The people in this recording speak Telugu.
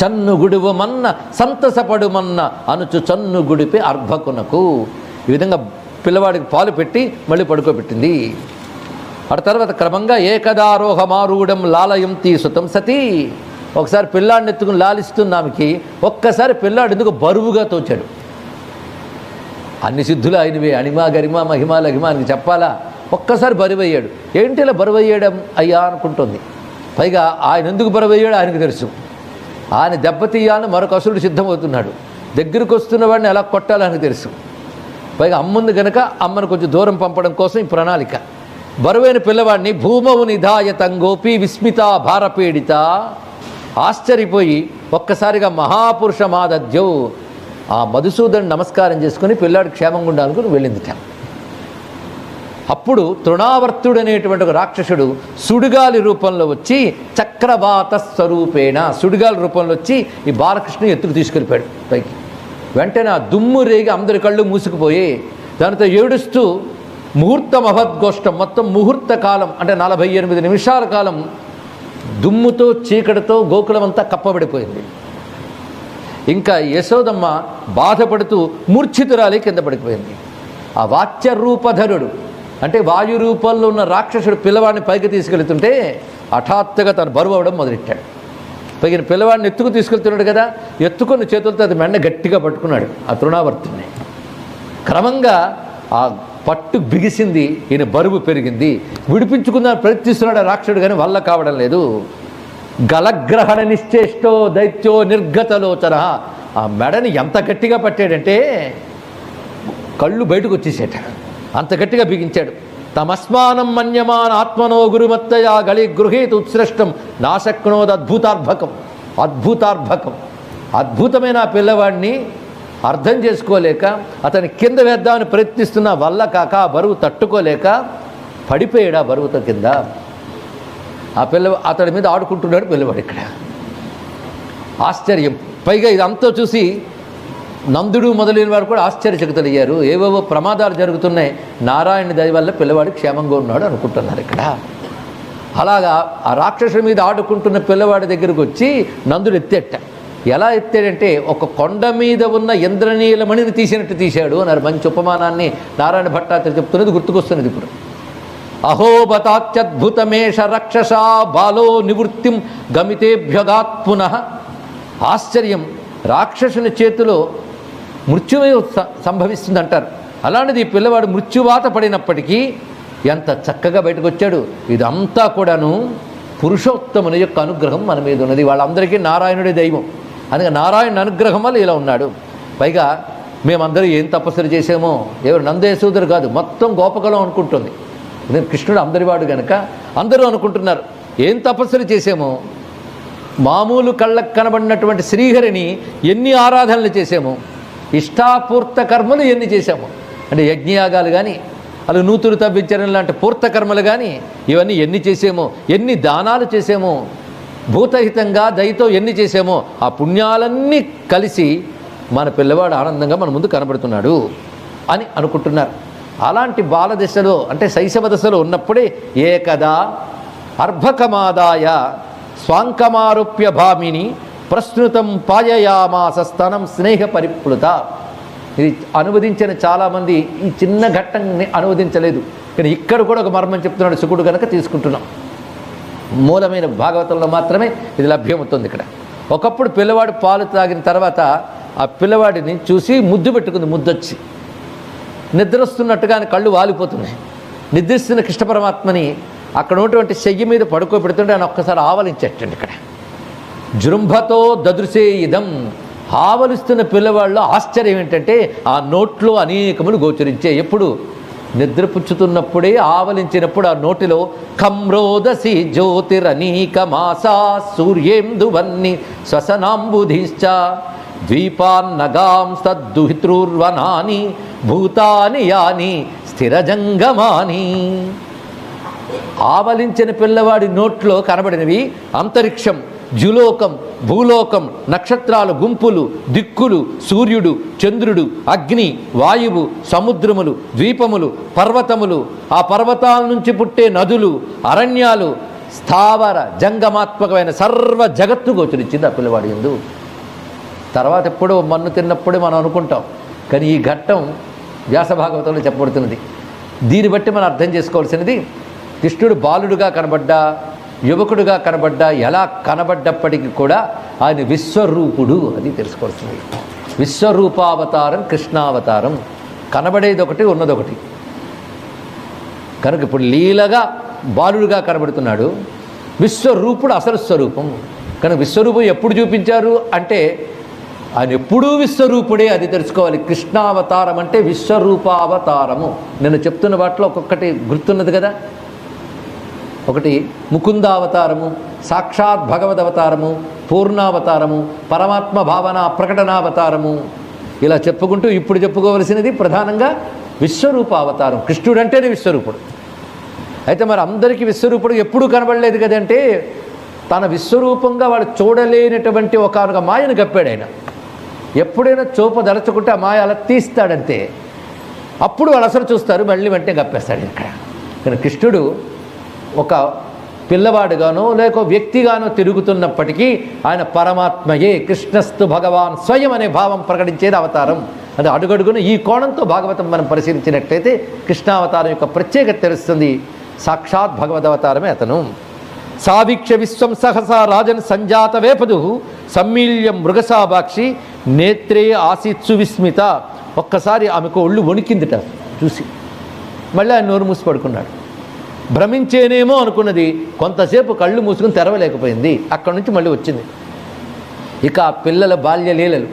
చన్ను గుడువమన్న సంతసపడుమన్న అనుచు చన్ను గుడిపి అర్భకునకు. ఈ విధంగా పిల్లవాడికి పాలు పెట్టి మళ్ళీ పడుకోబెట్టింది. అటు తర్వాత క్రమంగా ఏకదారోహమారూఢం లాలయం తీసుతం సతీ ఒకసారి పిల్లాడిని ఎత్తుకుని లాలిస్తున్న ఆమెకి ఒక్కసారి పిల్లాడు ఎందుకు బరువుగా తోచాడు? అన్ని సిద్ధులు ఆయనవే అణిమా గరిమా మహిమా లహిమా అని చెప్పాలా? ఒక్కసారి బరువయ్యాడు. ఏంటి ఇలా బరువయ్యాడం అయ్యా అనుకుంటుంది. పైగా ఆయన ఎందుకు బరువయ్యాడు ఆయనకు తెలుసు. ఆయన దెబ్బతీయాలని మరొక అసురుడు సిద్ధమవుతున్నాడు. దగ్గరికి వస్తున్న వాడిని ఎలా కొట్టాలని తెలుసు. పైగా అమ్ముంది కనుక అమ్మను కొంచెం దూరం పంపడం కోసం ఈ ప్రణాళిక. బరువైన పిల్లవాడిని భూమవు నిధాయతంగోపి విస్మిత భారపీడిత. ఆశ్చర్యపోయి ఒక్కసారిగా మహాపురుష మాదద్యౌ ఆ మధుసూదన్ నమస్కారం చేసుకుని పిల్లాడు క్షేమంగా ఉండాలనుకుని వెళ్ళిందిట. అప్పుడు తృణావర్తుడు అనేటువంటి ఒక రాక్షసుడు సుడిగాలి రూపంలో వచ్చి చక్రవాత స్వరూపేణ సుడిగాలి రూపంలో వచ్చి ఈ బాలకృష్ణ ఎత్తుకు తీసుకెళ్ళిపోయాడు పైకి. వెంటనే ఆ దుమ్ము రేగి అందరి కళ్ళు మూసుకుపోయి దానితో ఏడుస్తూ ముహూర్తం అభద్గోష్టం మొత్తం ముహూర్త కాలం అంటే నలభై ఎనిమిది నిమిషాల కాలం దుమ్ముతో చీకటితో గోకులం అంతా కప్పబడిపోయింది. ఇంకా యశోదమ్మ బాధపడుతూ మూర్ఛితురాలి కింద పడిపోయింది. ఆ వాచ్య రూపధరుడు అంటే వాయు రూపంలో ఉన్న రాక్షసుడు పిల్లవాడిని పైకి తీసుకెళ్తుంటే హఠాత్తుగా తను బరువు అవడం మొదలెట్టాడు. పైన పిల్లవాడిని ఎత్తుకు తీసుకెళ్తున్నాడు కదా ఎత్తుకున్న చేతులతో అది మెండ గట్టిగా పట్టుకున్నాడు ఆ తృణావర్తుని క్రమంగా ఆ పట్టు బిగిసింది ఈయన బరువు పెరిగింది. విడిపించుకుందాని ప్రయత్నిస్తున్నాడు ఆ రాక్షసుడు కానీ వల్ల కావడం లేదు. గలగ్రహణ నిశ్చేష్టో దైత్యో నిర్గతలోచన. ఆ మెడని ఎంత గట్టిగా పట్టాడంటే కళ్ళు బయటకు వచ్చేసేట. అంత గట్టిగా బిగించాడు. తమస్మానం మన్యమాన ఆత్మనో గురుమత్తయా గళి గృహీత ఉత్సృష్టం నాశక్నోద్ అద్భుతార్భకం. అద్భుతార్భకం. అద్భుతమైన పిల్లవాడిని అర్థం చేసుకోలేక అతని కింద వేద్దామని ప్రయత్నిస్తున్న వల్ల కాక ఆ బరువు తట్టుకోలేక పడిపోయాడు ఆ బరువుతో కింద. ఆ పిల్ల అతడి మీద ఆడుకుంటున్నాడు పిల్లవాడు ఇక్కడ. ఆశ్చర్యం. పైగా ఇదంతా చూసి నందుడు మొదలైన వారు కూడా ఆశ్చర్యచకితులయ్యారు ఏవేవో ప్రమాదాలు జరుగుతున్నాయి. నారాయణ దయ వల్ల పిల్లవాడు క్షేమంగా ఉన్నాడు అనుకుంటున్నారు ఇక్కడ. అలాగా ఆ రాక్షసుడి మీద ఆడుకుంటున్న పిల్లవాడి దగ్గరకు వచ్చి నందుడు ఎత్తేట. ఎలా ఎత్తాడంటే ఒక కొండ మీద ఉన్న ఇంద్రనీలమణిని తీసినట్టు తీశాడు అన్నారు. మంచి ఉపమానాన్ని నారాయణ భట్టాచార్య చెప్తున్నది గుర్తుకొస్తున్నది ఇప్పుడు. అహోబతాత్యద్భుతమేష రక్షసా బాలో నివృత్తిం గమితేభ్యగాత్ పునః. ఆశ్చర్యం. రాక్షసుని చేతిలో మృత్యుమే సంభవిస్తుంది అంటారు అలాంటిది ఈ పిల్లవాడు మృత్యువాత పడినప్పటికీ ఎంత చక్కగా బయటకు వచ్చాడు ఇదంతా కూడాను పురుషోత్తముని యొక్క అనుగ్రహం మన మీద ఉన్నది. వాళ్ళందరికీ నారాయణుడే దైవం. అందుకే నారాయణ అనుగ్రహం వల్ల ఇలా ఉన్నాడు. పైగా మేమందరూ ఏం తపస్సులు చేసామో ఎవరు నందేశ్వరుడు కాదు మొత్తం గోపకలం అనుకుంటుంది. ఎందుకంటే కృష్ణుడు అందరివాడు గనక అందరూ అనుకుంటున్నారు. ఏం తపస్సులు చేసామో మామూలు కళ్ళకు కనబడినటువంటి శ్రీహరిని ఎన్ని ఆరాధనలు చేసామో ఇష్టాపూర్త కర్మలు ఎన్ని చేశాము? అంటే యజ్ఞయాగాలు కానీ అలా నూతులు తవ్వించడం లాంటి పూర్త కర్మలు కానీ ఇవన్నీ ఎన్ని చేసామో? ఎన్ని దానాలు చేసామో? భూతహితంగా దయతో ఎన్ని చేసామో? ఆ పుణ్యాలన్నీ కలిసి మన పిల్లవాడు ఆనందంగా మన ముందు కనబడుతున్నాడు అని అనుకుంటున్నారు. అలాంటి బాల దశలో అంటే శైశవ దశలో ఉన్నప్పుడే ఏకదా అర్భకమాదాయ స్వాంకమారోప్య భామిని ప్రస్తుతం పాయయామాస స్తనం స్నేహ పరిప్లుత. ఇది అనువదించిన చాలామంది ఈ చిన్న ఘట్టంని అనువదించలేదు. కానీ ఇక్కడ కూడా ఒక మర్మం చెప్తున్నాడు శుకుడు కనుక తీసుకుంటున్నాం. మూలమైన భాగవతంలో మాత్రమే ఇది లభ్యమవుతుంది ఇక్కడ. ఒకప్పుడు పిల్లవాడు పాలు తాగిన తర్వాత ఆ పిల్లవాడిని చూసి ముద్దు పెట్టుకుంది ముద్దొచ్చి. నిద్ర వస్తున్నట్టుగానే కళ్ళు వాలిపోతున్నాయి. నిద్రిస్తున్న కృష్ణ పరమాత్మని అక్కడ ఉన్నటువంటి శయ్య మీద పడుకోబెడుతుంటే ఆయన ఒక్కసారి ఆవలించేటండి ఇక్కడ. జృంభతో దదృశే ఇదం. ఆవలిస్తున్న పిల్లవాళ్ళు ఆశ్చర్యం ఏంటంటే ఆ నోట్లో అనేకములు గోచరించే. ఎప్పుడు? నిద్రపుచ్చుతున్నప్పుడే ఆవలించినప్పుడు ఆ నోటిలో కమ్రోదసి జ్యోతిరనీక మాసా సూర్యేందువన్ని శ్వసనాంబుధిశ్చ. ద్వీపాన్నగాం సద్దుహితృర్వనాని భూతాని యాని స్థిరజంగమాని. ఆవలించిన పిల్లవాడి నోట్లో కనబడినవి అంతరిక్షం. జులోకం భూలోకం నక్షత్రాలు గుంపులు దిక్కులు సూర్యుడు చంద్రుడు అగ్ని వాయువు సముద్రములు ద్వీపములు పర్వతములు. ఆ పర్వతాల నుంచి పుట్టే నదులు అరణ్యాలు స్థావర జంగమాత్మకమైన సర్వ జగత్తు గోచరించింది ఆ పిల్లవాడి ఎందు. తర్వాత ఎప్పుడో మన్ను తిన్నప్పుడే మనం అనుకుంటాం కానీ ఈ ఘట్టం వ్యాస భాగవతంలో చెప్పబడుతున్నది. దీన్ని బట్టి మనం అర్థం చేసుకోవాల్సినది కృష్ణుడు బాలుడుగా కనబడ్డా యువకుడుగా కనబడ్డా ఎలా కనబడ్డప్పటికీ కూడా ఆయన విశ్వరూపుడు అది తెలుసుకోవాల్సింది. విశ్వరూపావతారం కృష్ణావతారం. కనబడేది ఒకటి ఉన్నదొకటి. కనుక ఇప్పుడు లీలగా బాలుడుగా కనబడుతున్నాడు. విశ్వరూపుడు అసలు స్వరూపం. కనుక విశ్వరూపం ఎప్పుడు చూపించారు అంటే ఆయన ఎప్పుడూ విశ్వరూపుడే అది తెలుసుకోవాలి. కృష్ణావతారం అంటే విశ్వరూపావతారము. నేను చెప్తున్న వాటిలో ఒక్కొక్కటి గుర్తున్నది కదా? ఒకటి ముకుందావతారము సాక్షాత్ భగవద్ అవతారము పూర్ణావతారము పరమాత్మ భావన ప్రకటనావతారము. ఇలా చెప్పుకుంటూ ఇప్పుడు చెప్పుకోవలసినది ప్రధానంగా విశ్వరూప అవతారం కృష్ణుడు అంటేనే విశ్వరూపుడు. అయితే మరి అందరికీ విశ్వరూపుడు ఎప్పుడూ కనబడలేదు కదంటే తన విశ్వరూపంగా వాడు చూడలేనటువంటి ఒక మాయను కప్పాడు ఆయన. ఎప్పుడైనా చూపదలచుకుంటే ఆ మాయ అలా తీస్తాడంతే. అప్పుడు వాళ్ళు అసలు చూస్తారు మళ్ళీ వెంటనే కప్పేస్తాడు ఇక్కడ. కానీ కృష్ణుడు ఒక పిల్లవాడుగానో లేక వ్యక్తిగానో తిరుగుతున్నప్పటికీ ఆయన పరమాత్మయే కృష్ణస్తు భగవాన్ స్వయం అనే భావం ప్రకటించేది అవతారం. అది అడుగడుగును ఈ కోణంతో భాగవతం మనం పరిశీలించినట్లయితే కృష్ణావతారం యొక్క ప్రత్యేకత తెలుస్తుంది. సాక్షాత్ భగవదవతారమే అతను. సావీక్ష విశ్వం సహసా రాజన్ సంజాత వేపదు. సమ్మీల్యం మృగసాభాక్షి నేత్రే ఆసిత్సు విస్మిత. ఒక్కసారి ఆమెకు ఒళ్ళు వణికిందిట. చూసి మళ్ళీ ఆయన నోరు మూసి పడుకున్నాడు. భ్రమించేనేమో అనుకున్నది. కొంతసేపు కళ్ళు మూసుకుని తెరవలేకపోయింది. అక్కడి నుంచి మళ్ళీ వచ్చింది. ఇక ఆ పిల్లల బాల్య లీలలు